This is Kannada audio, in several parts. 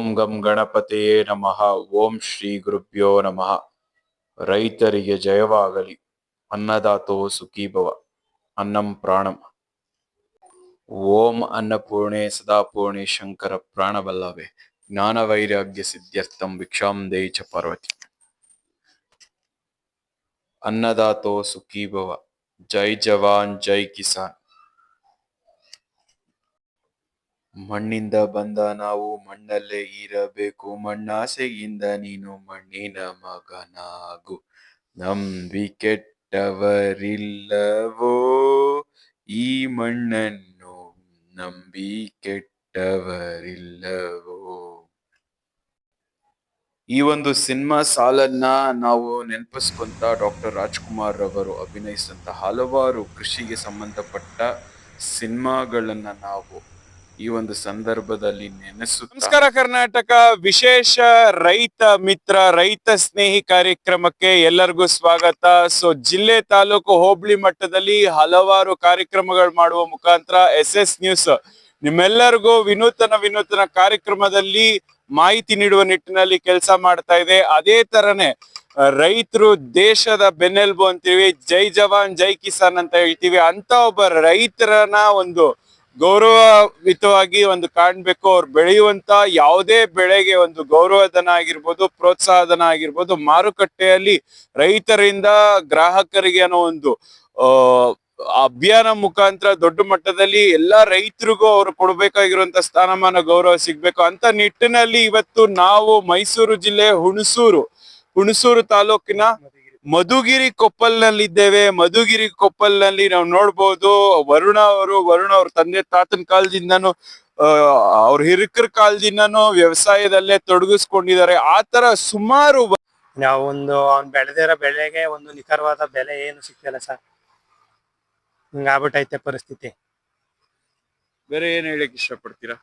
ಓಂ ಗಂ ಗಣಪತಿಯೇ ನಮಃ, ಓಂ ಶ್ರೀ ಗುರುಭ್ಯೋ ನಮಃ. ರೈತರಿಗೆ ಜಯವಾಗಲಿ ಅನ್ನದಾತೋ ಸುಖೀಭವ ಅನ್ನಂ ಪ್ರಾಣಂ. ಓಂ ಅನ್ನಪೂರ್ಣೆ ಸದಾಪೂರ್ಣೆ ಶಂಕರ ಪ್ರಾಣಬಲ್ಲವೇ ಜ್ಞಾನ ವೈರಾಗ್ಯ ಸಿದ್ಧ್ಯರ್ಥಂ ಭಿಕ್ಷಾಂ ಚ ಪಾರ್ವತಿ. ಅನ್ನದಾತೋ ಸುಖೀಭವ ಜೈ ಜವಾನ್, ಜೈ ಕಿಸಾನ್. ಮಣ್ಣಿಂದ ಬಂದ ನಾವು ಮಣ್ಣಲ್ಲೇ ಇರಬೇಕು. ಮಣ್ಣಾಸೆಯಿಂದ ನೀನು ಮಣ್ಣಿನ ಮಗನಾಗು. ನಂಬಿಕೆಟ್ಟವರಿಲ್ಲವೋ? ಈ ಮಣ್ಣನ್ನು ನಂಬಿ ಕೆಟ್ಟವರಿಲ್ಲವೋ ಈ ಒಂದು ಸಿನಿಮಾ ಸಾಲನ್ನ ನಾವು ನೆನಪಿಸ್ಕೊಂತ ಡಾಕ್ಟರ್ ರಾಜ್ಕುಮಾರ್ ಅವರು ಅಭಿನಯಿಸಿದಂತ ಹಲವಾರು ಕೃಷಿಗೆ ಸಂಬಂಧಪಟ್ಟ ಸಿನಿಮಾಗಳನ್ನ ನಾವು ಈ ಒಂದು ಸಂದರ್ಭದಲ್ಲಿ ನೆನೆಸು ನಮಸ್ಕಾರ ಕರ್ನಾಟಕ. ವಿಶೇಷ ರೈತ ಮಿತ್ರ, ರೈತ ಸ್ನೇಹಿ ಕಾರ್ಯಕ್ರಮಕ್ಕೆ ಎಲ್ಲರಿಗೂ ಸ್ವಾಗತ. ಸೊ ಜಿಲ್ಲೆ ತಾಲೂಕು ಹೋಬಳಿ ಮಟ್ಟದಲ್ಲಿ ಹಲವಾರು ಕಾರ್ಯಕ್ರಮಗಳು ಮಾಡುವ ಮುಖಾಂತರ ಎಸ್ ಎಸ್ ನ್ಯೂಸ್ ನಿಮ್ಮೆಲ್ಲರಿಗೂ ವಿನೂತನ ವಿನೂತನ ಕಾರ್ಯಕ್ರಮದಲ್ಲಿ ಮಾಹಿತಿ ನೀಡುವ ನಿಟ್ಟಿನಲ್ಲಿ ಕೆಲಸ ಮಾಡ್ತಾ ಇದೆ. ಅದೇ ತರನೇ, ರೈತರು ದೇಶದ ಬೆನ್ನೆಲುಬು ಅಂತೀವಿ. ಜೈ ಜವಾನ್, ಜೈ ಕಿಸಾನ್ ಅಂತ ಹೇಳ್ತೀವಿ. ಅಂತ ಒಬ್ಬ ರೈತರನ ಒಂದು ಗೌರವಯುತವಾಗಿ ಒಂದು ಕಾಣ್ಬೇಕು, ಅವ್ರು ಬೆಳೆಯುವಂತ ಯಾವುದೇ ಬೆಳೆಗೆ ಒಂದು ಗೌರವಧನ ಆಗಿರ್ಬೋದು ಪ್ರೋತ್ಸಾಹಧನ ಆಗಿರ್ಬೋದು ಮಾರುಕಟ್ಟೆಯಲ್ಲಿ ರೈತರಿಂದ ಗ್ರಾಹಕರಿಗೆ ಅನ್ನೋ ಒಂದು ಅಭಿಯಾನ ಮುಖಾಂತರ ದೊಡ್ಡ ಮಟ್ಟದಲ್ಲಿ ಎಲ್ಲಾ ರೈತರಿಗೂ ಅವರು ಕೊಡ್ಬೇಕಾಗಿರುವಂತ ಸ್ಥಾನಮಾನ, ಗೌರವ ಸಿಗ್ಬೇಕು ಅಂತ ನಿಟ್ಟಿನಲ್ಲಿ ಇವತ್ತು ನಾವು ಮೈಸೂರು ಜಿಲ್ಲೆ ಹುಣಸೂರು ಹುಣಸೂರು ತಾಲೂಕಿನ ಮಧುಗಿರಿ ಕೊಪ್ಪಲ್ನಲ್ಲಿದ್ದೇವೆ. ಮಧುಗಿರಿ ಕೊಪ್ಪಲ್ನಲ್ಲಿ ನಾವು ನೋಡ್ಬೋದು ವರುಣ ಅವರು ವರುಣ ಅವ್ರ ತಂದೆ ತಾತನ ಕಾಲದಿಂದನು ಅವ್ರ ಹಿರಿಕರ ಕಾಲದಿಂದನೂ ವ್ಯವಸಾಯದಲ್ಲೇ ತೊಡಗಿಸ್ಕೊಂಡಿದ್ದಾರೆ. ಆತರ ತರ ಸುಮಾರು ನಾವು ಒಂದು ಅವ್ನ್ ಬೆಳೆದಿರೋ ಬೆಳೆಗೆ ಒಂದು ನಿಖರವಾದ ಬೆಲೆ ಏನು ಸಿಗ್ತಿಲ್ಲ ಸರ್. ಹಿಂಗಾಗ್ಬಿಟ್ಟೈತೆ ಪರಿಸ್ಥಿತಿ. ಬೇರೆ ಏನ್ ಹೇಳಕ್ ಇಷ್ಟಪಡ್ತೀರಾ?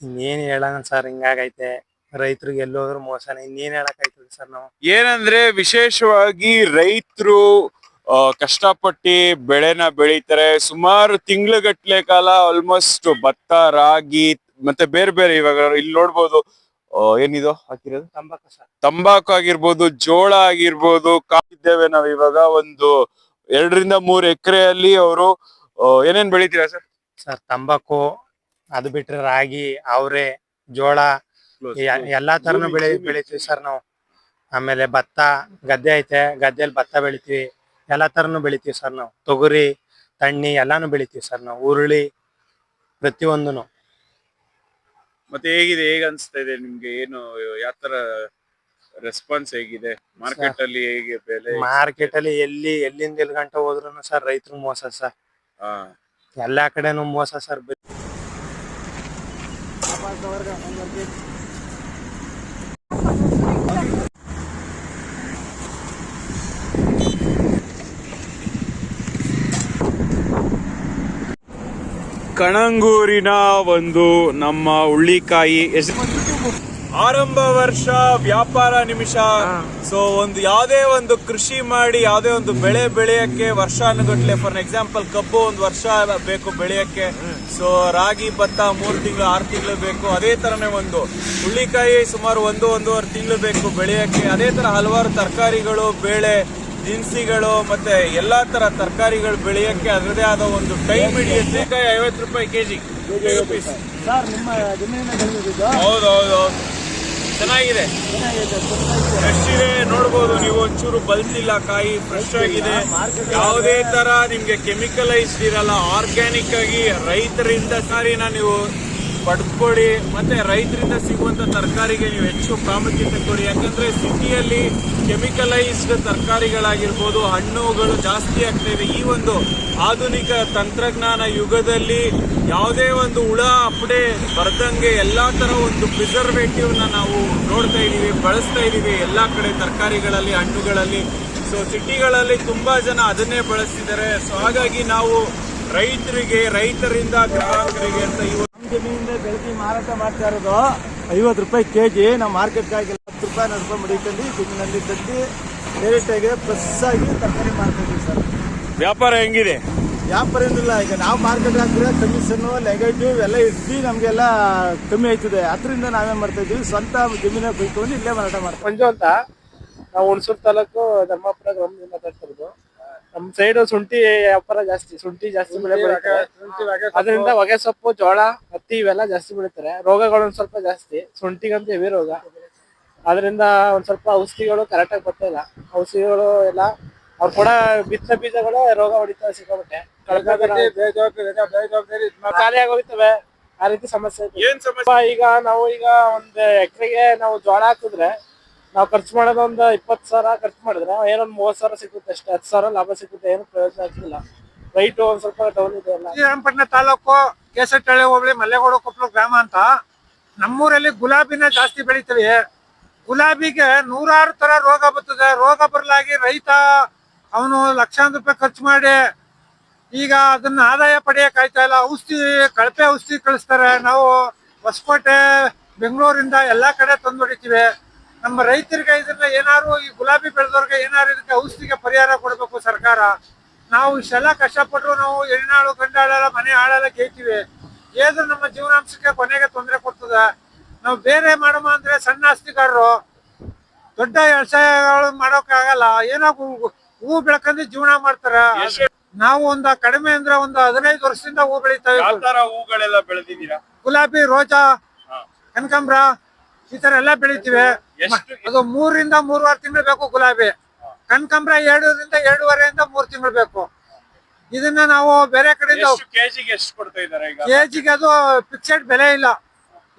ಇನ್ನೇನು ಹೇಳೋಣ ಸರ್ ಹಿಂಗಾಗೈತೆ. ರೈತರಿಗೆ ಎಲ್ಲೋದ್ರು ಮೋಸನೇ. ಇನ್ನೇನ್ ಹೇಳಕ್ ಸರ್ ನಾವು? ಏನಂದ್ರೆ ವಿಶೇಷವಾಗಿ ರೈತರು ಕಷ್ಟಪಟ್ಟು ಬೆಳೆನ ಬೆಳೀತಾರೆ. ಸುಮಾರು ತಿಂಗ್ಳುಗಟ್ಲೆ ಕಾಲ ಆಲ್ಮೋಸ್ಟ್ ಭತ್ತ ರಾಗಿ ಮತ್ತೆ ಬೇರೆ ಬೇರೆ ಇವಾಗ ಇಲ್ಲಿ ನೋಡ್ಬೋದು ಆ, ಏನಿದು ಹಾಕಿರೋದು? ತಂಬಾಕು ಸರ್. ತಂಬಾಕು ಆಗಿರ್ಬೋದು ಜೋಳ ಆಗಿರ್ಬೋದು ಕಾಪಿದ್ದೇವೆ ನಾವ್ ಇವಾಗ ಒಂದು ಎರಡರಿಂದ ಮೂರು ಎಕರೆಯಲ್ಲಿ ಅವರು ಏನೇನ್ ಬೆಳಿತೀರಾ ಸರ್? ಸರ್ ತಂಬಾಕು ಅದು ಬಿಟ್ರೆ ರಾಗಿ ಅವರೆ ಜೋಳ ಎ- ಎಲ್ಲಾ ತರನು ಬೆಳೆ ಬೆಳಿತೀವಿ ಸರ್ ನಾವು. ಆಮೇಲೆ ಭತ್ತ ಗದ್ದೆ ಐತೆ. ಗದ್ದೆಯಲ್ಲಿ ಭತ್ತ ಬೆಳಿತೀವಿ. ಎಲ್ಲಾ ತರನು ಬೆಳಿತೀವಿ ಸರ್ ನಾವು. ತೊಗರಿ ತಣ್ಣಿ ಎಲ್ಲಾನು ಬೆಳಿತೀವಿ ಸರ್ ನಾವು. ಉರುಳಿ ಪ್ರತಿಯೊಂದನು. ಮತ್ತೆ ಹೇಗಿದೆ? ಹೇಗ್ ಅನ್ಸ್ತಾ ಇದೆ ನಿಮ್ಗೆ? ಏನು ಯಾವ ತರ ರೆಸ್ಪಾನ್ಸ್ ಹೇಗಿದೆ? ಮಾರ್ಕೆಟ್ ಅಲ್ಲಿ ಹೇಗೆ ಬೆಲೆ ಮಾರ್ಕೆಟ್ ಅಲ್ಲಿ ಎಲ್ಲಿ ಎಲ್ಲಿಂದ ಎಲ್ಲಿ ಗಂಟ ಹೋದ್ರು ಸರ್ ರೈತರು ಮೋಸ ಸರ್. ಹಾ. ಎಲ್ಲಾ ಕಡೆನೂ ಮೋಸ ಸರ್. ಕಣಂಗೂರಿನ ಒಂದು ನಮ್ಮ ಉಳ್ಳಿಕಾಯಿ ಆರಂಭ ವರ್ಷ ವ್ಯಾಪಾರ ನಿಮಿಷ. ಸೊ ಒಂದು ಯಾವುದೇ ಒಂದು ಕೃಷಿ ಮಾಡಿ ಯಾವುದೇ ಒಂದು ಬೆಳೆ ಬೆಳೆಯಕ್ಕೆ ವರ್ಷಾನುಗಟ್ಲೆ ಫಾರ್ ಎಕ್ಸಾಂಪಲ್ ಕಬ್ಬು ಒಂದು ವರ್ಷ ಬೇಕು ಬೆಳೆಯಕ್ಕೆ. ಸೊ ರಾಗಿ ಭತ್ತ ಮೂರು ತಿಂಗಳು ಆರು ತಿಂಗಳು ಬೇಕು. ಅದೇ ತರನೇ ಒಂದು. ಹುಳ್ಳಿಕಾಯಿ ಸುಮಾರು ಒಂದು ಒಂದೂವರೆ ತಿಂಗಳು ಬೇಕು ಬೆಳೆಯಕ್ಕೆ. ಅದೇ ತರ ಹಲವಾರು ತರಕಾರಿಗಳು ಬೇಳೆ ದಿನಸಿಗಳು ಮತ್ತೆ ಎಲ್ಲಾ ತರ ತರಕಾರಿಗಳು ಬೆಳೆಯಕ್ಕೆ ಅದರದೇ ಆದ ಒಂದು ಟೈಮ್ ಹಿಡಿಯುತ್ತೆ. ಕಾಯಿ ಐವತ್ತು ರೂಪಾಯಿ ಕೆಜಿ. ಸರ್ ನಿಮ್ಮ ಜಮೀನಿನ ಹೌದು ಹೌದು ಹೌದು. ಚೆನ್ನಾಗಿದೆ. ಫ್ರೆಶ್ ಇದೆ ನೋಡ್ಬೋದು ನೀವು ಒಂಚೂರು ಬಲ್ತಿಲ್ಲ ಕಾಯಿ ಫ್ರೆಶ್ ಆಗಿದೆ. ಯಾವುದೇ ತರ ನಿಮ್ಗೆ ಕೆಮಿಕಲೈಸ್ಡ್ ಇರಲ್ಲ ಆರ್ಗ್ಯಾನಿಕ್ ಆಗಿ ರೈತರಿಂದ ಸಾರಿನ ನೀವು ಪಡ್ಕೊಳ್ಳಿ. ಮತ್ತೆ ರೈತರಿಂದ ಸಿಗುವಂತ ತರಕಾರಿಗೆ ನೀವು ಹೆಚ್ಚು ಪ್ರಾಮುಖ್ಯತೆ ಕೊಡಿ. ಯಾಕಂದ್ರೆ ಸಿಟಿಯಲ್ಲಿ ಕೆಮಿಕಲೈಸ್ಡ್ ತರಕಾರಿಗಳಾಗಿರ್ಬೋದು, ಹಣ್ಣುಗಳು ಜಾಸ್ತಿ ಆಗ್ತಾ ಇದೆ ಈ ಒಂದು ಆಧುನಿಕ ತಂತ್ರಜ್ಞಾನ ಯುಗದಲ್ಲಿ ಯಾವುದೇ ಒಂದು ಹುಳ ಅಪ್ಪಡೆ ಬರ್ದಂಗೆ ಎಲ್ಲ ತರ ಒಂದು ಪ್ರಿಸರ್ವೇಟಿವ್ನ ನಾವು ನೋಡ್ತಾ ಇದ್ದೀವಿ ಬಳಸ್ತಾ ಇದ್ದೀವಿ ಎಲ್ಲಾ ಕಡೆ ತರಕಾರಿಗಳಲ್ಲಿ, ಹಣ್ಣುಗಳಲ್ಲಿ. ಸೊ ಸಿಟಿಗಳಲ್ಲಿ ತುಂಬಾ ಜನ ಅದನ್ನೇ ಬಳಸ್ತಿದ್ದಾರೆ. ಸೊ ಹಾಗಾಗಿ ನಾವು ರೈತರಿಗೆ, ರೈತರಿಂದ ಗ್ರಾಹಕರಿಗೆ ಅಂತ ಇವತ್ತು ಜಮೀನಿಂದ ಬೆಳೆಸಿ ಮಾರಾಟ ಮಾಡ್ತಾ ಇರೋದು ಐವತ್ತು ರೂಪಾಯಿ ಕೆ ಜಿ ನಾವು ಮಾರ್ಕೆಟ್ಗೆ ಆಗಿಲ್ಲ ಹತ್ತು ರೂಪಾಯಿ ಹನ್ನೆರಡು ರೂಪಾಯಿ ಮಡಿಕೊಂಡು ಜಮೀನಲ್ಲಿ ಕಟ್ಟಿ ಡೈರೆಕ್ಟಾಗಿ ಫ್ರೆಶ್ ಆಗಿ ತರಕಾರಿ ಮಾರ್ಕೆಟ್ ಸರ್. ವ್ಯಾಪಾರ ಹೆಂಗಿದೆ? ವ್ಯಾಪಾರ ಏನಿಲ್ಲ ಈಗ ನಾವು ಮಾರ್ಕೆಟ್ ಹಾಕಿದ್ರೆ ಕಮಿಷನ್ನು ನೆಗೆಟಿವ್ ಎಲ್ಲ ಇಟ್ಟು ನಮಗೆಲ್ಲ ಕಮ್ಮಿ ಆಯ್ತದೆ. ಅದರಿಂದ ನಾವೇನ್ ಮಾಡ್ತಾ ಇದೀವಿ ಸ್ವಂತ ಜಮೀನ ಕುಯ್ಕೊಂಡು ಇಲ್ಲೇ ಮಾರಾಟ ಮಾಡ್ತೀವಿ. ಮಂಜು ಅಂತ ನಾವು ಹುಣಸೂರು ತಾಲೂಕು ಧರ್ಮಪುರ ಗ್ರಾಮದಿಂದ ಮಾತಾಡ್ತಿರೋದು. ನಮ್ಮ ಸೈಡ್ ಶುಂಠಿ ವ್ಯಾಪಾರ ಜಾಸ್ತಿ ಶುಂಠಿ ಜಾಸ್ತಿ ಬೆಳೆ ಬೆಳೀತಾರೆ. ಅದರಿಂದ ಹೊಗೆ ಸೊಪ್ಪು ಜೋಳ ಹತ್ತಿ ಇವೆಲ್ಲ ಜಾಸ್ತಿ ಬೆಳೀತಾರೆ. ರೋಗಗಳು ಸ್ವಲ್ಪ ಜಾಸ್ತಿ ಶುಂಠಿಗಂತೂ ಹೆವಿ ರೋಗ. ಅದರಿಂದ ಒಂದ್ ಸ್ವಲ್ಪ ಔಷಧಿಗಳು ಕರೆಕ್ಟ್ ಆಗಿ ಬರ್ತಾ ಇಲ್ಲ. ಔಷಧಿಗಳು ಎಲ್ಲ ಅವ್ರು ಕೂಡ ಬಿತ್ತ ಬೀಜಗಳು ರೋಗ ಹೊಡಿತಾವೆ ಸಿಕ್ಕಾಬಿಟ್ಟೆ ಖಾಲಿ ಆಗೋಗ್ತವೆ ಆ ರೀತಿ ಸಮಸ್ಯೆ. ಏನ್ ಈಗ ನಾವು ಈಗ ಒಂದ್ ಎಕರೆಗೆ ನಾವು ಜೋಳ ಹಾಕಿದ್ರೆ ನಾವು ಖರ್ಚು ಮಾಡೋದು ಒಂದ್ ಇಪ್ಪತ್ತು ಸಾವಿರ ಖರ್ಚು ಮಾಡಿದ್ರೆ ಏನೊಂದ್ ಮೂವತ್ ಸಾವಿರ ಸಿಗುತ್ತೆ ಅಷ್ಟೇ. ಹತ್ತು ಸಾವಿರ ಲಾಭ ಸಿಗುತ್ತೆ. ಏನು ಪ್ರಯೋಜನ ಆಗ್ತಿಲ್ಲ. ರೈಟ್ ಒಂದ್ ಸ್ವಲ್ಪ ಡೌನ್ ಇದೆ ಶ್ರೀರಂಗಪಟ್ಟಣ ತಾಲೂಕು ಕೇಸಟ್ಟಳ್ಳಿ ಹೋಬಳಿ ಮಲ್ಲೇಗೌಡ ಕೊಪ್ಪಳ ಗ್ರಾಮ ಅಂತ ನಮ್ಮೂರಲ್ಲಿ ಗುಲಾಬಿನ ಜಾಸ್ತಿ ಬೆಳಿತೀವಿ. ಗುಲಾಬಿಗೆ ನೂರಾರು ತರ ರೋಗ ಬರ್ತದೆ. ರೋಗ ಬರಲಾಗಿ ರೈತ ಅವನು ಲಕ್ಷಾಂತರ ರೂಪಾಯಿ ಖರ್ಚು ಮಾಡಿ ಈಗ ಅದನ್ನ ಆದಾಯ ಪಡೆಯಕ್ ಆಯ್ತಾ ಇಲ್ಲ. ಔಷಧಿ, ಕಳಪೆ ಔಷಧಿ ಕಳಿಸ್ತಾರೆ. ನಾವು ಹೊಸಕೋಟೆ, ಬೆಂಗಳೂರಿಂದ ಎಲ್ಲಾ ಕಡೆ ತಂದು ಹೊಡಿತೀವಿ. ನಮ್ಮ ರೈತರಿಗೆ ಇದನ್ನ ಏನಾದ್ರು ಈ ಗುಲಾಬಿ ಬೆಳೆದವ್ರಿಗೆ ಏನಾರು ಇದಕ್ಕೆ ಔಷಧಿಗೆ ಪರಿಹಾರ ಕೊಡಬೇಕು ಸರ್ಕಾರ. ನಾವು ಇಷ್ಟೆಲ್ಲ ಕಷ್ಟಪಟ್ಟರು ನಾವು ಎಣ್ಣಾಳು ಗಂಡಾಳೆಲ್ಲ ಮನೆ ಹಾಳೆಲ್ಲ ಕೇಳ್ತೀವಿ ಏದ್ರು ನಮ್ಮ ಜೀವನಾಂಶಕ್ಕೆ ಕೊನೆಗೆ ತೊಂದರೆ ಕೊಡ್ತದೆ. ನಾವು ಬೇರೆ ಮಾಡಮ ಅಂದ್ರೆ ಸಣ್ಣ ಆಸ್ತಿಗಾರರು ದೊಡ್ಡ ವ್ಯವಸಾಯಗಳು ಮಾಡೋಕ್ಕಾಗಲ್ಲ. ಏನೋ ಹೂ- ಬೆಳಕಂದ್ರೆ ಜೀವನ ಮಾಡ್ತಾರ. ನಾವು ಒಂದ ಕಡಿಮೆ ಅಂದ್ರೆ ಒಂದ್ ಹದಿನೈದು ವರ್ಷದಿಂದ ಹೂ ಬೆಳಿತಾವೆ ಹೂಗಳೆಲ್ಲ ಬೆಳೆದಿದ್ದೀರಾ? ಗುಲಾಬಿ ರೋಜಾ ಕನಕಾಂಬ್ರ ಈ ತರ ಎಲ್ಲಾ ಬೆಳಿತೀವಿ. ಅದು ಮೂರಿಂದ ಮೂರುವರೆ ತಿಂಗಳು ಬೇಕು ಗುಲಾಬಿ. ಕನಕಾಂಬ್ರ ಎರಡರಿಂದ ಎರಡೂವರೆಯಿಂದ ಮೂರ್ ತಿಂಗಳು ಬೇಕು. ಇದನ್ನ ನಾವು ಬೇರೆ ಕಡೆಯಿಂದ ಕೆಜಿಗೆ ಅದು ಫಿಕ್ಸೆಡ್ ಬೆಲೆ ಇಲ್ಲ.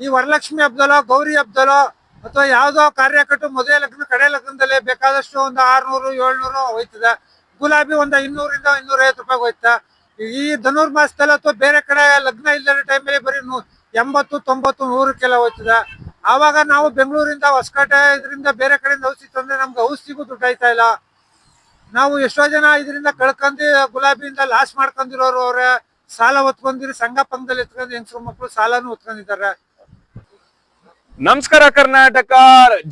ಈ ವರಲಕ್ಷ್ಮಿ ಹಬ್ಬದಲ್ಲೋ ಗೌರಿ ಹಬ್ಬದಲ್ಲೋ ಅಥವಾ ಯಾವುದೋ ಕಾರ್ಯಕಟ್ಟು ಮದುವೆ ಲಗ್ನ, ಕಡೆ ಲಗ್ನದಲ್ಲಿ ಬೇಕಾದಷ್ಟು ಒಂದು ಆರ್ನೂರು, ಏಳ್ನೂರು ಹೋಯ್ತದೆ. ಗುಲಾಬಿ ಒಂದು ಇನ್ನೂರಿಂದ ಇನ್ನೂರೈವತ್ತು ರೂಪಾಯಿ ಹೋಯ್ತಾ ಈ ಧನುರ್ಮಾಸದಲ್ಲಿ ಅಥವಾ ಬೇರೆ ಕಡೆ ಲಗ್ನ ಇಲ್ಲದ ಟೈಮಲ್ಲಿ ಬರೀ ನೂ ಎಂಬತ್ತು, ತೊಂಬತ್ತು, ನೂರಕ್ಕೆಲ್ಲ ಹೋಯ್ತದೆ. ಆವಾಗ ನಾವು ಬೆಂಗಳೂರಿಂದ ಹೊಸಕೋಟೆ ಇದರಿಂದ ಬೇರೆ ಕಡೆಯಿಂದ ಔಷಧಿ ತಂದ್ರೆ ನಮ್ಗೆ ಔಷಧಿಗೂ ದುಡ್ಡು ಆಯ್ತಾ ಇಲ್ಲ. ನಾವು ಎಷ್ಟೋ ಜನ ಇದರಿಂದ ಕಳ್ಕೊಂಡಿ ಗುಲಾಬಿಯಿಂದ ಲಾಸ್ ಮಾಡ್ಕೊಂಡಿರೋರು ಅವ್ರೆ. ಸಾಲ ಹೊತ್ಕೊಂಡಿರಿ, ಸಂಘ ಪಂಗದಲ್ಲಿ ಎತ್ಕೊಂಡು ಹೆಂಗಸರು ಮಕ್ಕಳು ಸಾಲನೂ ಹೊತ್ಕೊಂಡಿದ್ದಾರೆ. ನಮಸ್ಕಾರ ಕರ್ನಾಟಕ.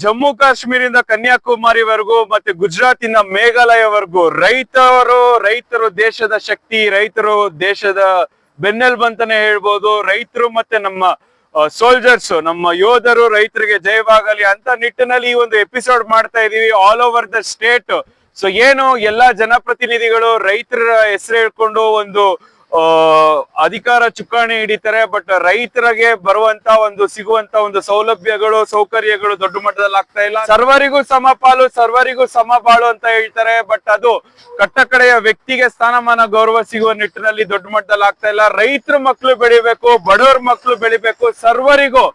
ಜಮ್ಮು ಕಾಶ್ಮೀರಿಂದ ಕನ್ಯಾಕುಮಾರಿವರೆಗೂ ಮತ್ತೆ ಗುಜರಾತಿನ ಮೇಘಾಲಯವರೆಗೂ ರೈತರು ರೈತರು ದೇಶದ ಶಕ್ತಿ, ರೈತರು ದೇಶದ ಬೆನ್ನೆಲ್ಬು ಅಂತಾನೆ ಹೇಳ್ಬೋದು. ರೈತರು ಮತ್ತೆ ನಮ್ಮ ಸೋಲ್ಜರ್ಸ್ ನಮ್ಮ ಯೋಧರು ರೈತರಿಗೆ ಜಯವಾಗಲಿ ಅಂತ ನಿಟ್ಟಿನಲ್ಲಿ ಈ ಒಂದು ಎಪಿಸೋಡ್ ಮಾಡ್ತಾ ಇದೀವಿ all over the state so ಏನು, ಎಲ್ಲಾ ಜನಪ್ರತಿನಿಧಿಗಳು ರೈತರ ಹೆಸರು ಹೇಳ್ಕೊಂಡು ಒಂದು ಅಧಿಕಾರ ಚುಕ್ಕಾಣಿ ಹಿಡಿತಾರೆ ಬಟ್ ರೈತರಿಗೆ ಬರುವಂತ ಒಂದು, ಸಿಗುವಂತ ಒಂದು ಸೌಲಭ್ಯಗಳು, ಸೌಕರ್ಯಗಳು ದೊಡ್ಡ ಮಟ್ಟದಲ್ಲಿ ಆಗ್ತಾ ಇಲ್ಲ. ಸರ್ವರಿಗೂ ಸಮಪಾಲು ಸರ್ವರಿಗೂ ಸಮಬಾಳು ಅಂತ ಹೇಳ್ತಾರೆ ಬಟ್ ಅದು ಕಟ್ಟಕಡೆಯ ವ್ಯಕ್ತಿಗೆ ಸ್ಥಾನಮಾನ, ಗೌರವ ಸಿಗುವ ನಿಟ್ಟಿನಲ್ಲಿ ದೊಡ್ಡ ಮಟ್ಟದಲ್ಲಿ ಆಗ್ತಾ ಇಲ್ಲ. ರೈತರ ಮಕ್ಕಳು ಬೆಳಿಬೇಕು, ಬಡವರ ಮಕ್ಕಳು ಬೆಳಿಬೇಕು, ಸರ್ವರಿಗೂ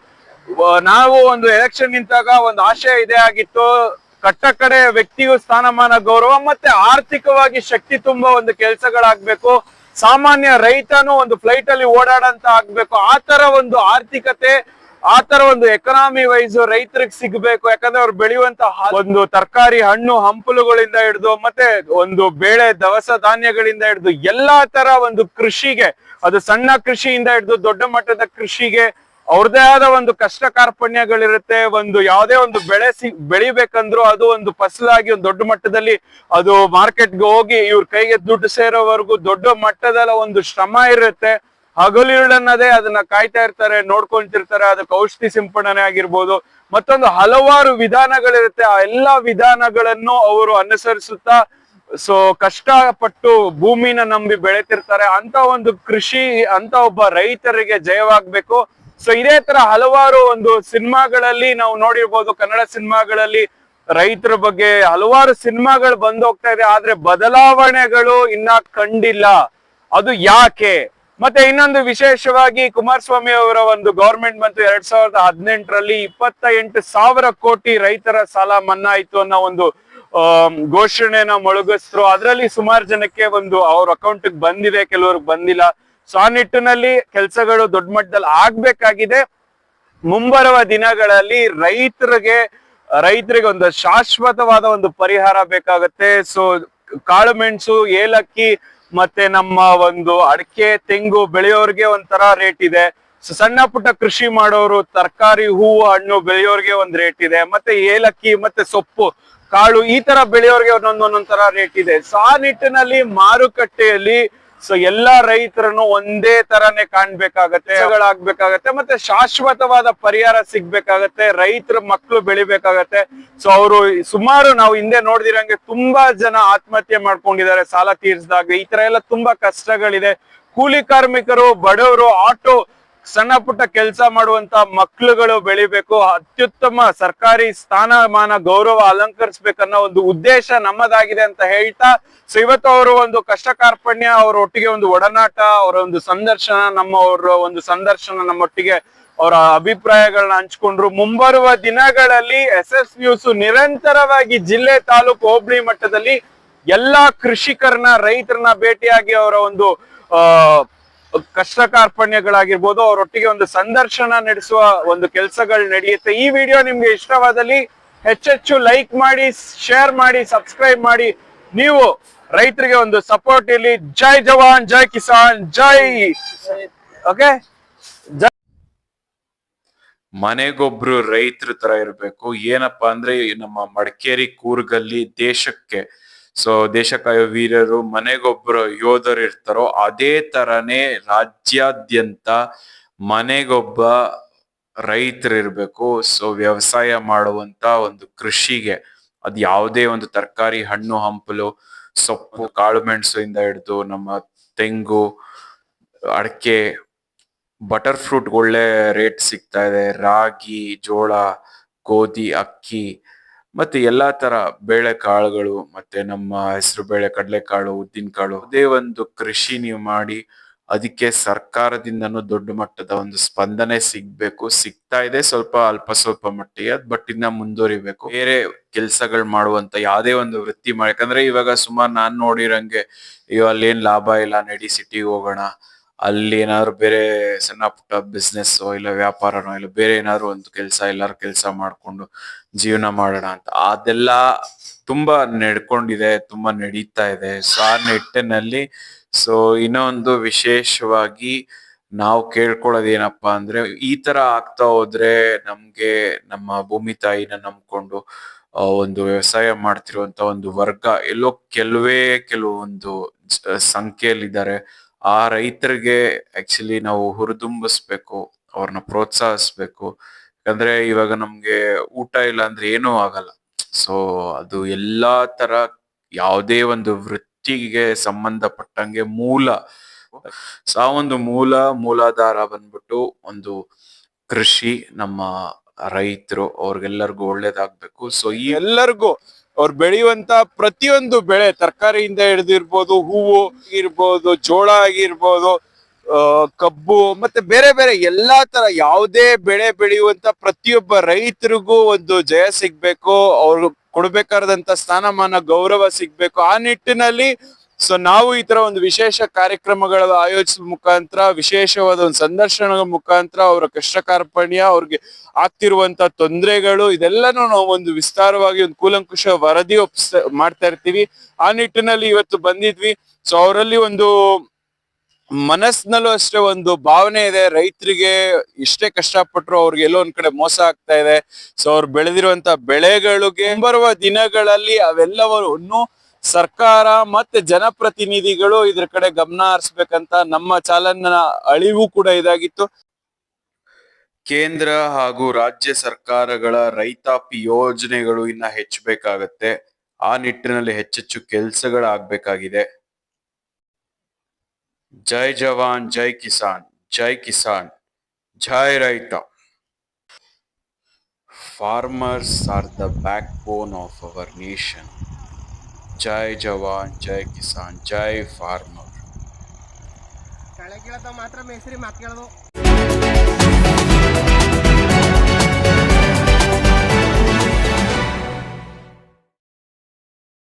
ನಾವು ಒಂದು ಎಲೆಕ್ಷನ್ ನಿಂತಾಗ ಒಂದು ಆಶಯ ಇದೇ ಆಗಿತ್ತು. ಕಟ್ಟ ಕಡೆಯ ವ್ಯಕ್ತಿಗೂ ಸ್ಥಾನಮಾನ, ಗೌರವ ಮತ್ತೆ ಆರ್ಥಿಕವಾಗಿ ಶಕ್ತಿ ತುಂಬ ಒಂದು ಕೆಲಸಗಳಾಗ್ಬೇಕು. ಸಾಮಾನ್ಯ ರೈತನು ಒಂದು ಫ್ಲೈಟ್ ಅಲ್ಲಿ ಓಡಾಡಂತ ಆಗ್ಬೇಕು. ಆ ತರ ಒಂದು ಆರ್ಥಿಕತೆ, ಆ ತರ ಒಂದು ಎಕನಾಮಿ ವೈಸ್ ರೈತರಿಗೆ ಸಿಗ್ಬೇಕು. ಯಾಕಂದ್ರೆ ಅವ್ರು ಬೆಳೆಯುವಂತ ಒಂದು ತರಕಾರಿ ಹಣ್ಣು ಹಂಪಲುಗಳಿಂದ ಹಿಡಿದು ಮತ್ತೆ ಒಂದು ಬೇಳೆ, ದವಸ ಧಾನ್ಯಗಳಿಂದ ಹಿಡಿದು ಎಲ್ಲಾ ತರ ಒಂದು ಕೃಷಿಗೆ, ಅದು ಸಣ್ಣ ಕೃಷಿಯಿಂದ ಹಿಡಿದು ದೊಡ್ಡ ಮಟ್ಟದ ಕೃಷಿಗೆ ಅವ್ರದೇ ಆದ ಒಂದು ಕಷ್ಟ ಕಾರ್ಪಣ್ಯಗಳಿರುತ್ತೆ ಒಂದು ಯಾವುದೇ ಒಂದು ಬೆಳೆ ಸಿ, ಬೆಳಿಬೇಕಂದ್ರು ಅದು ಒಂದು ಫಸಲಾಗಿ ಒಂದು ದೊಡ್ಡ ಮಟ್ಟದಲ್ಲಿ ಅದು ಮಾರ್ಕೆಟ್ಗೆ ಹೋಗಿ ಇವ್ರ ಕೈಗೆ ದುಡ್ಡು ಸೇರೋವರೆಗೂ ದೊಡ್ಡ ಮಟ್ಟದಲ್ಲ ಒಂದು ಶ್ರಮ ಇರುತ್ತೆ. ಹಗಲಿರುಳನ್ನದೇ ಅದನ್ನ ಕಾಯ್ತಾ ಇರ್ತಾರೆ, ನೋಡ್ಕೊಂತಿರ್ತಾರೆ, ಅದಕ್ಕೆ ಔಷಧಿ ಸಿಂಪಡಣೆ ಆಗಿರ್ಬೋದು, ಮತ್ತೊಂದು ಹಲವಾರು ವಿಧಾನಗಳಿರುತ್ತೆ. ಆ ಎಲ್ಲಾ ವಿಧಾನಗಳನ್ನು ಅವರು ಅನುಸರಿಸುತ್ತಾ, ಸೊ ಕಷ್ಟಪಟ್ಟು ಭೂಮಿನ ನಂಬಿ ಬೆಳೆತಿರ್ತಾರೆ. ಅಂತ ಒಂದು ಕೃಷಿ ಅಂತ ಒಬ್ಬ ರೈತರಿಗೆ ಜಯವಾಗ್ಬೇಕು. ಸೊ ಇದೇ ತರ ಹಲವಾರು ಒಂದು ಸಿನಿಮಾಗಳಲ್ಲಿ ನಾವು ನೋಡಿರ್ಬೋದು. ಕನ್ನಡ ಸಿನಿಮಾಗಳಲ್ಲಿ ರೈತರ ಬಗ್ಗೆ ಹಲವಾರು ಸಿನಿಮಾಗಳು ಬಂದು ಹೋಗ್ತಾ ಇದೆ. ಆದ್ರೆ ಬದಲಾವಣೆಗಳು ಇನ್ನ ಕಂಡಿಲ್ಲ. ಅದು ಯಾಕೆ? ಮತ್ತೆ ಇನ್ನೊಂದು ವಿಶೇಷವಾಗಿ ಕುಮಾರಸ್ವಾಮಿ ಅವರ ಒಂದು ಗವರ್ಮೆಂಟ್ ಬಂತು ಎರಡ್ ಸಾವಿರದ ಹದಿನೆಂಟರಲ್ಲಿ ಇಪ್ಪತ್ತ ಎಂಟು ಸಾವಿರ ಕೋಟಿ ರೈತರ ಸಾಲ ಮನ್ನಾ ಆಯ್ತು ಅನ್ನೋ ಒಂದು ಘೋಷಣೆನ ಮೊಳಗಿಸ್ರು. ಅದರಲ್ಲಿ ಸುಮಾರು ಜನಕ್ಕೆ ಒಂದು ಅವ್ರ ಅಕೌಂಟ್ ಬಂದಿದೆ. ಕೆಲವ್ರಿಗೆ ಬಂದಿಲ್ಲ. ಸೊ ನಿಟ್ಟಿನಲ್ಲಿ ಕೆಲಸಗಳು ದೊಡ್ಡ ಮಟ್ಟದಲ್ಲಿ ಆಗ್ಬೇಕಾಗಿದೆ. ಮುಂಬರುವ ದಿನಗಳಲ್ಲಿ ರೈತರಿಗೆ ರೈತರಿಗೆ ಒಂದು ಶಾಶ್ವತವಾದ ಒಂದು ಪರಿಹಾರ ಬೇಕಾಗುತ್ತೆ. ಸೊ ಕಾಳುಮೆಣಸು ಏಲಕ್ಕಿ ಮತ್ತೆ ನಮ್ಮ ಒಂದು ಅಡಿಕೆ, ತೆಂಗು ಬೆಳೆಯೋರಿಗೆ ಒಂಥರ ರೇಟ್ ಇದೆ. ಸಣ್ಣ ಪುಟ್ಟ ಕೃಷಿ ಮಾಡೋರು ತರಕಾರಿ, ಹೂವು, ಹಣ್ಣು ಬೆಳೆಯೋರಿಗೆ ಒಂದು ರೇಟ್ ಇದೆ. ಮತ್ತೆ ಏಲಕ್ಕಿ, ಮತ್ತೆ ಸೊಪ್ಪು, ಕಾಳು ಈ ತರ ಬೆಳೆಯೋರಿಗೆ ಒಂದೊಂದು ಒಂದೊಂದ್ ರೇಟ್ ಇದೆ. ಸೊ ನಿಟ್ಟಿನಲ್ಲಿ ಮಾರುಕಟ್ಟೆಯಲ್ಲಿ ಸೊ ಎಲ್ಲಾ ರೈತರನ್ನು ಒಂದೇ ತರನೇ ಕಾಣ್ಬೇಕಾಗತ್ತೆ ಆಗ್ಬೇಕಾಗತ್ತೆ ಮತ್ತೆ ಶಾಶ್ವತವಾದ ಪರಿಹಾರ ಸಿಗ್ಬೇಕಾಗತ್ತೆ, ರೈತರ ಮಕ್ಕಳು ಬೆಳಿಬೇಕಾಗತ್ತೆ. ಸೊ ಅವರು ಸುಮಾರು ನಾವು ಹಿಂದೆ ನೋಡಿದಿರಂಗೆ ತುಂಬಾ ಜನ ಆತ್ಮಹತ್ಯೆ ಮಾಡ್ಕೊಂಡಿದ್ದಾರೆ, ಸಾಲ ತೀರ್ಸಿದಾಗ. ಈ ತರ ಎಲ್ಲ ತುಂಬಾ ಕಷ್ಟಗಳಿದೆ. ಕೂಲಿ ಕಾರ್ಮಿಕರು, ಬಡವರು, ಆಟೋ ಸಣ್ಣ ಪುಟ್ಟ ಕೆಲಸ ಮಾಡುವಂತ ಮಕ್ಳುಗಳು ಬೆಳಿಬೇಕು, ಅತ್ಯುತ್ತಮ ಸರ್ಕಾರಿ ಸ್ಥಾನಮಾನ ಗೌರವ ಅಲಂಕರಿಸ್ಬೇಕನ್ನೋ ಒಂದು ಉದ್ದೇಶ ನಮ್ಮದಾಗಿದೆ ಅಂತ ಹೇಳ್ತಾ ಸೊ ಇವತ್ತು ಅವರು ಒಂದು ಕಷ್ಟ ಕಾರ್ಪಣ್ಯ, ಅವರ ಒಟ್ಟಿಗೆ ಒಂದು ಒಡನಾಟ, ಅವರ ಒಂದು ಸಂದರ್ಶನ ನಮ್ಮವರ ಒಂದು ಸಂದರ್ಶನ ನಮ್ಮೊಟ್ಟಿಗೆ ಅವರ ಅಭಿಪ್ರಾಯಗಳನ್ನ ಹಂಚ್ಕೊಂಡ್ರು. ಮುಂಬರುವ ದಿನಗಳಲ್ಲಿ ಎಸ್ ಎಸ್ ನ್ಯೂಸ್ ನಿರಂತರವಾಗಿ ಜಿಲ್ಲೆ ತಾಲೂಕು ಹೋಬಳಿ ಮಟ್ಟದಲ್ಲಿ ಎಲ್ಲಾ ಕೃಷಿಕರನ್ನ, ರೈತರನ್ನ ಭೇಟಿಯಾಗಿ ಅವರ ಒಂದು ಆ ಕಷ್ಟ ಕಾರ್ಪಣ್ಯಗಳಾಗಿರ್ಬೋದು ಅವರೊಟ್ಟಿಗೆ ಒಂದು ಸಂದರ್ಶನ ನಡೆಸುವ ಒಂದು ಕೆಲಸಗಳು ನಡೆಯುತ್ತೆ. ಈ ವಿಡಿಯೋ ನಿಮ್ಗೆ ಇಷ್ಟವಾದಲ್ಲಿ ಹೆಚ್ಚೆಚ್ಚು ಲೈಕ್ ಮಾಡಿ ಶೇರ್ ಮಾಡಿ ಸಬ್ಸ್ಕ್ರೈಬ್ ಮಾಡಿ. ನೀವು ರೈತರಿಗೆ ಒಂದು ಸಪೋರ್ಟ್ ಇಲ್ಲಿ ಜೈ ಜವಾನ್, ಜೈ ಕಿಸಾನ್, ಜೈ. ಓಕೆ ಮನೆಗೊಬ್ರು ರೈತರ ತರ ಇರ್ಬೇಕು. ಏನಪ್ಪಾ ಅಂದ್ರೆ ನಮ್ಮ ಮಡಿಕೇರಿ ಕೂರ್ಗಲ್ಲಿ ದೇಶಕ್ಕೆ ಸೊ ದೇಶ ಕಾಯೋ ವೀರರು ಮನೆಗೊಬ್ಬರು ಯೋಧರು ಇರ್ತಾರೋ ಅದೇ ತರನೇ ರಾಜ್ಯಾದ್ಯಂತ ಮನೆಗೊಬ್ಬ ರೈತರು ಇರ್ಬೇಕು ಸೊ ವ್ಯವಸಾಯ ಮಾಡುವಂತ ಒಂದು ಕೃಷಿಗೆ. ಅದ್ ಯಾವುದೇ ಒಂದು ತರಕಾರಿ, ಹಣ್ಣು, ಹಂಪಲು, ಸೊಪ್ಪು, ಕಾಳು ಮೆಣಸು ಇಂದ ಹಿಡಿದು ನಮ್ಮ ತೆಂಗು, ಅಡಕೆ ಬಟರ್ ಫ್ರೂಟ್ ಒಳ್ಳೆ ರೇಟ್ ಸಿಗ್ತಾ ಇದೆ. ರಾಗಿ, ಜೋಳ, ಗೋಧಿ, ಅಕ್ಕಿ ಮತ್ತೆ ಎಲ್ಲಾ ತರ ಬೇಳೆ ಕಾಳುಗಳು, ಮತ್ತೆ ನಮ್ಮ ಹೆಸರು ಬೇಳೆ ಕಡಲೆಕಾಳು, ಉದ್ದಿನ ಕಾಳು, ಅದೇ ಒಂದು ಕೃಷಿ ನೀವು ಮಾಡಿ ಅದಕ್ಕೆ ಸರ್ಕಾರದಿಂದನೂ ದೊಡ್ಡ ಮಟ್ಟದ ಒಂದು ಸ್ಪಂದನೆ ಸಿಗ್ಬೇಕು. ಸಿಗ್ತಾ ಇದೆ ಸ್ವಲ್ಪ ಅಲ್ಪ ಸ್ವಲ್ಪ ಮಟ್ಟಿಗೆ ಬಟ್ ಇನ್ನ ಮುಂದುವರಿಬೇಕು. ಬೇರೆ ಕೆಲಸಗಳು ಮಾಡುವಂತ ಯಾವುದೇ ಒಂದು ವೃತ್ತಿ ಮಾಡಿ, ಯಾಕಂದ್ರೆ ಇವಾಗ ಸುಮಾರು ನಾನ್ ನೋಡಿರಂಗೆ, ಅಯ್ಯೋ ಅಲ್ಲೇನ್ ಲಾಭ ಇಲ್ಲ, ನಡಿ ಸಿಟಿಗೆ ಹೋಗೋಣ. ಅಲ್ಲಿ ಏನಾದ್ರು ಬೇರೆ ಸಣ್ಣ ಪುಟ್ಟ ಬಿಸ್ನೆಸ್ ಇಲ್ಲ ವ್ಯಾಪಾರನೋ ಇಲ್ಲ ಬೇರೆ ಏನಾದ್ರು ಒಂದು ಕೆಲಸ, ಎಲ್ಲಾರು ಕೆಲಸ ಮಾಡ್ಕೊಂಡು ಜೀವನ ಮಾಡೋಣ ಅಂತ. ಅದೆಲ್ಲ ತುಂಬಾ ನಡ್ಕೊಂಡಿದೆ, ತುಂಬಾ ನಡೀತಾ ಇದೆ. ಸೊ ಆ ನಿಟ್ಟಿನಲ್ಲಿ ಸೊ ಇನ್ನೊಂದು ವಿಶೇಷವಾಗಿ ನಾವು ಕೇಳ್ಕೊಳ್ಳೋದು ಏನಪ್ಪಾ ಅಂದ್ರೆ, ಈ ತರ ಆಗ್ತಾ ಹೋದ್ರೆ ನಮ್ಗೆ ನಮ್ಮ ಭೂಮಿ ತಾಯಿನ ನಂಬ್ಕೊಂಡು ಒಂದು ವ್ಯವಸಾಯ ಮಾಡ್ತಿರುವಂತ ಒಂದು ವರ್ಗ ಎಲ್ಲೋ ಕೆಲವೇ ಕೆಲವೊಂದು ಸಂಖ್ಯೆಯಲ್ಲಿದ್ದಾರೆ. ಆ ರೈತರಿಗೆ ಆಕ್ಚುಲಿ ನಾವು ಹುರಿದುಂಬಿಸ್ಬೇಕು ಅವ್ರನ್ನ ಪ್ರೋತ್ಸಾಹಿಸ್ಬೇಕು. ಯಾಕಂದ್ರೆ ಇವಾಗ ನಮ್ಗೆ ಊಟ ಇಲ್ಲ ಅಂದ್ರೆ ಏನೂ ಆಗಲ್ಲ. ಸೊ ಅದು ಎಲ್ಲಾ ತರ ಯಾವುದೇ ಒಂದು ವೃತ್ತಿಗೆ ಸಂಬಂಧಪಟ್ಟಂಗೆ ಮೂಲ. ಸೊ ಆ ಒಂದು ಮೂಲ, ಮೂಲಾಧಾರ ಬಂದ್ಬಿಟ್ಟು ಒಂದು ಕೃಷಿ ನಮ್ಮ ರೈತರು ಅವ್ರಿಗೆಲ್ಲರಿಗೂ ಒಳ್ಳೇದಾಗ್ಬೇಕು. ಸೊ ಈ ಎಲ್ಲರಿಗೂ. ಅವ್ರು ಬೆಳೆಯುವಂತ ಪ್ರತಿಯೊಂದು ಬೆಳೆ, ತರಕಾರಿಯಿಂದ ಹಿಡಿದಿರ್ಬೋದು, ಹೂವು ಇರ್ಬೋದು ಜೋಳ ಆಗಿರ್ಬೋದು ಕಬ್ಬು, ಮತ್ತೆ ಬೇರೆ ಬೇರೆ ಎಲ್ಲಾ ತರ ಯಾವುದೇ ಬೆಳೆ ಬೆಳೆಯುವಂತ ಪ್ರತಿಯೊಬ್ಬ ರೈತರಿಗೂ ಒಂದು ಜಯ ಸಿಗ್ಬೇಕು. ಅವ್ರು ಕೊಡ್ಬೇಕಾದಂತ ಸ್ಥಾನಮಾನ, ಗೌರವ ಸಿಗ್ಬೇಕು. ಆ ನಿಟ್ಟಿನಲ್ಲಿ ಸೊ ನಾವು ಈ ತರ ಒಂದು ವಿಶೇಷ ಕಾರ್ಯಕ್ರಮಗಳ ಆಯೋಜಿಸುವ ಮುಖಾಂತರ, ವಿಶೇಷವಾದ ಒಂದು ಸಂದರ್ಶನದ ಮುಖಾಂತರ ಅವರ ಕಷ್ಟ ಕಾರ್ಪಣ್ಯ ಅವ್ರಿಗೆ ಆಗ್ತಿರುವಂತ ತೊಂದರೆಗಳು, ಇದೆಲ್ಲನೂ ನಾವು ಒಂದು ವಿಸ್ತಾರವಾಗಿ ಒಂದು ಕೂಲಂಕುಷ ವರದಿ ಒಪ್ಸ್, ಮಾಡ್ತಾ ಇರ್ತೀವಿ. ಆ ನಿಟ್ಟಿನಲ್ಲಿ ಇವತ್ತು ಬಂದಿದ್ವಿ. ಸೊ ಅವರಲ್ಲಿ ಒಂದು ಮನಸ್ನಲ್ಲೂ ಅಷ್ಟೇ ಒಂದು ಭಾವನೆ ಇದೆ. ರೈತರಿಗೆ ಇಷ್ಟೇ ಕಷ್ಟಪಟ್ಟರು ಅವ್ರಿಗೆ ಎಲ್ಲೋ ಒಂದ್ ಕಡೆ ಮೋಸ ಆಗ್ತಾ ಇದೆ. ಸೊ ಅವ್ರು ಬೆಳೆದಿರುವಂತ ಬೆಳೆಗಳಿಗೆ ಬರುವ ದಿನಗಳಲ್ಲಿ ಅವೆಲ್ಲವನ್ನು ಸರ್ಕಾರ ಮತ್ತೆ ಜನಪ್ರತಿನಿಧಿಗಳು ಇದ್ರ ಕಡೆ ಗಮನ ಹರಿಸ್ಬೇಕಂತ ನಮ್ಮ ಚಾಲನ ಅಳಿವು ಕೂಡ ಇದಾಗಿತ್ತು. ಕೇಂದ್ರ ಹಾಗೂ ರಾಜ್ಯ ಸರ್ಕಾರಗಳ ರೈತಾಪಿ ಯೋಜನೆಗಳು ಇನ್ನ ಹೆಚ್ಚಬೇಕಾಗತ್ತೆ. ಆ ನಿಟ್ಟಿನಲ್ಲಿ ಹೆಚ್ಚೆಚ್ಚು ಕೆಲಸಗಳಾಗಬೇಕಾಗಿದೆ. ಜೈ ಜವಾನ್, ಜೈ ಕಿಸಾನ್ ಜೈ ಕಿಸಾನ್, ಜೈ ರೈತ. Farmers are the backbone of our nation ಜೈ ಜವಾನ್ ಜೈ ಕಿಸಾನ್ ಜೈ ಫಾರ್ಮರ್. ಕೆಳಗೆ ಕೇಳತಾವ ಮಾತ್ರ ಮೇಸ್ರಿ ಮಾತು ಕೇಳೋದು